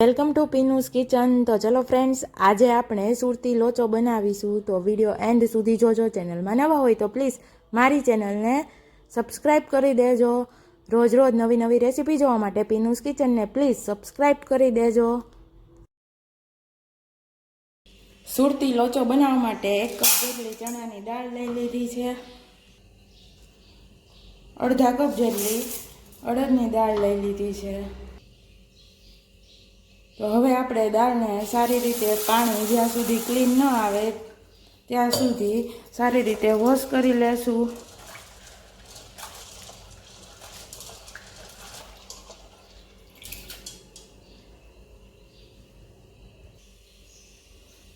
Welcome to પીનુસ kitchen. તો ચલો friends આજે આપણે સુરતી લોચો બનાવીશું. તો વીડિયો એન્ડ સુધી જોજો. ચેનલમાં નવા હોય તો પ્લીઝ મારી ચેનલને સબસ્ક્રાઈબ કરી દેજો. રોજ રોજ નવી નવી રેસીપી જોવા માટે પીનુસ કિચનને પ્લીઝ સબસ્ક્રાઈબ કરી દેજો. સુરતી લોચો બનાવવા માટે એક કપ જેટલી ચણાની દાળ લઈ લીધી છે. અડધા કપ જેટલી અડદની દાળ લઈ લીધી છે. તો હવે આપણે દાળને સારી રીતે પાણી જ્યાં સુધી ક્લીન ન આવે, ત્યાં સુધી સારી રીતે વોશ કરી લેશું.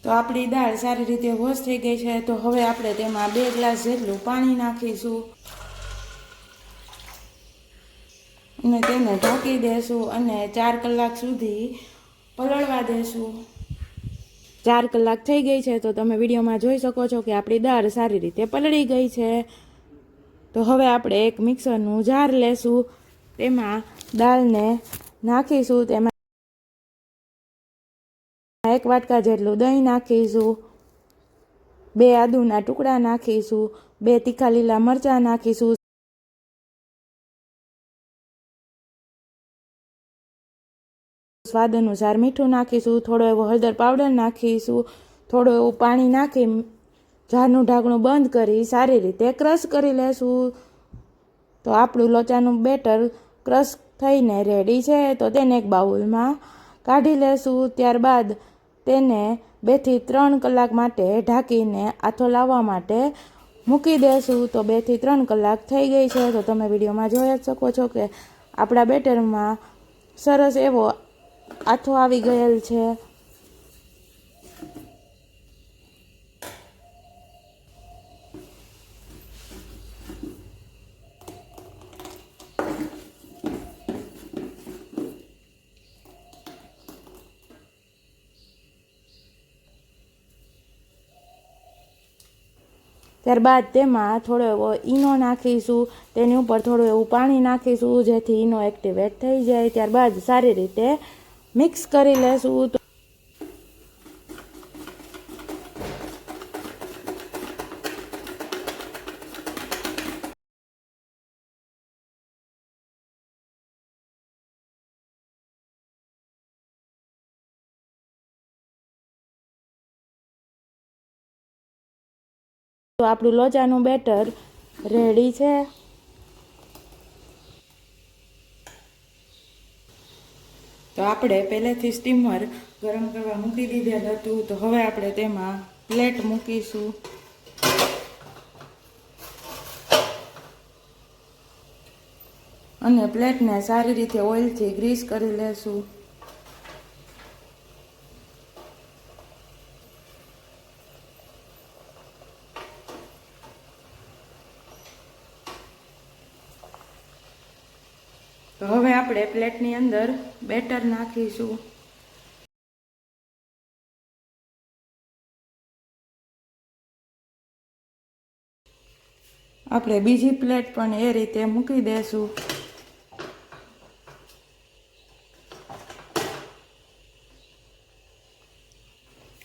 તો આપણી દાળ સારી રીતે વોશ થઈ ગઈ છે, તો હવે આપણે તેમાં બે ગ્લાસ જેટલું પાણી નાખીશું. અને તેને ઢાંકી દેશું અને ચાર કલાક સુધી પલળવા દેશું. ચાર કલાક થઈ ગઈ છે, તો તમે વિડીયોમાં જોઈ શકો છો કે આપણી દાળ સારી રીતે પલળી ગઈ છે. તો હવે આપણે એક મિક્સરનું જાર લેશું. તેમાં દાળને નાખીશું. તેમાં એક વાટકા જેટલું દહીં નાખીશું. બે આદુના ટુકડા નાખીશું. બે તીખા લીલા મરચાં નાખીશું. સ્વાદ અનુસાર મીઠું નાખીશું, થોડો એવો હળદર પાવડર નાખીશું, થોડું એવું પાણી નાખી, જારનું ઢાંકણું બંધ કરી સારી રીતે ક્રશ કરી લેશું. તો આપણું લોચાનું બેટર ક્રશ થઈને રેડી છે, તો તેને એક બાઉલમાં કાઢી લેશું. ત્યારબાદ તેને બેથી ત્રણ કલાક માટે ઢાંકીને આથો લાવવા માટે મૂકી દેશું. તો બેથી ત્રણ કલાક થઈ ગઈ છે, તો તમે વિડીયોમાં જોઈ જ શકો છો કે આપણા બેટરમાં સરસ એવો આથો આવી ગયેલ છે. ત્યારબાદ તેમાં થોડો એવો ઈનો નાખીશું, તેની ઉપર થોડું એવું પાણી નાખીશું, જેથી ઈનો એક્ટિવેટ થઈ જાય. ત્યારબાદ સારી રીતે મિક્સ કરી લેશું તો આપણું લોચાનું બેટર રેડી છે. તો આપણે પહેલેથી સ્ટીમર ગરમ કરવા મૂકી દીધેલ હતું. તો હવે આપણે તેમાં પ્લેટ મૂકીશું. અને પ્લેટને સારી રીતે ઓઇલથી ગ્રીસ કરી લેશું. તો હવે આપણે પ્લેટની અંદર બેટર નાખીશું. આપણે બીજી પ્લેટ પણ એ રીતે મૂકી દેશું.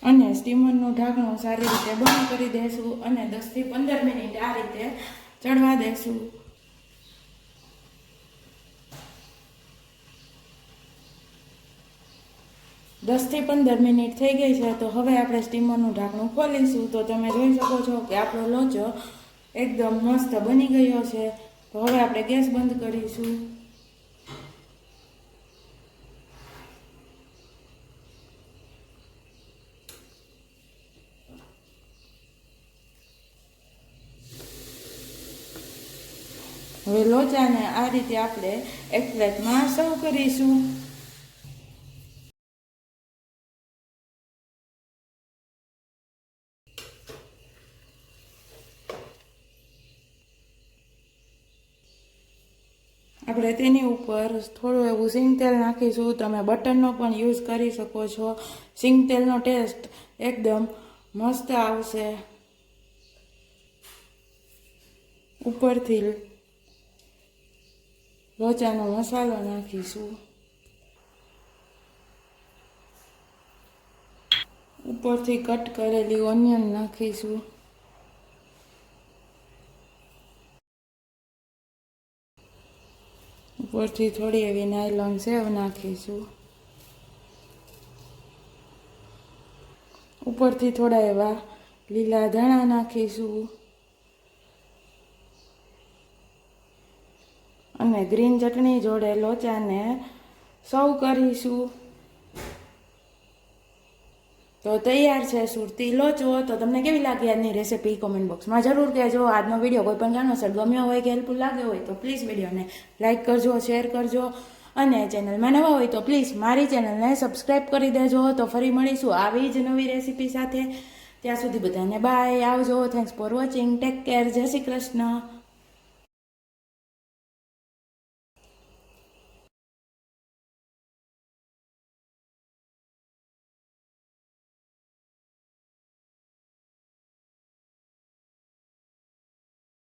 અને સ્ટીમરનું ઢાંકણું સારી રીતે બંધ કરી દેશું અને દસથી પંદર મિનિટ આ રીતે ચડવા દેશું. દસથી પંદર મિનિટ થઈ ગઈ છે, તો હવે આપણે સ્ટીમરનું ઢાંકણું ખોલીશું. તો તમે જોઈ શકો છો કે આપણો લોચો એકદમ મસ્ત બની ગયો છે. તો હવે આપણે ગેસ બંધ કરીશું. હવે લોચાને આ રીતે આપણે એક પ્લેટમાં સર્વ કરીશું. આપણે તેની ઉપર થોડું એવું સિંગ તેલ નાખીશું. તમે બટરનો પણ યુઝ કરી શકો છો. સિંગ તેલનો ટેસ્ટ એકદમ મસ્ત આવશે. ઉપરથી લોચાનો મસાલો નાખીશું. ઉપરથી કટ કરેલી ઓનિયન નાખીશું. ઉપરથી થોડી એવી નાયલોન સેવ નાખીશું. ઉપરથી થોડા એવા લીલા ધાણા નાખીશું. અને ગ્રીન ચટણી જોડે લોચાને સર્વ કરીશું. તો તૈયાર છે સુરતી. લોચો તો તમને કેવી લાગી આજની રેસીપી કોમેન્ટ બોક્સમાં જરૂર કહેજો. આજનો વીડિયો કોઈ પણ કારણોસર ગમ્યો હોય કે હેલ્પફુલ લાગ્યો હોય તો પ્લીઝ વિડીયોને લાઇક કરજો શેર કરજો. અને ચેનલમાં નવા હોય તો પ્લીઝ મારી ચેનલને સબસ્ક્રાઈબ કરી દેજો. તો ફરી મળીશું આવી જ નવી રેસીપી સાથે. ત્યાં સુધી બધાને બાય આવજો. Thanks for watching take care જય શ્રી કૃષ્ણ.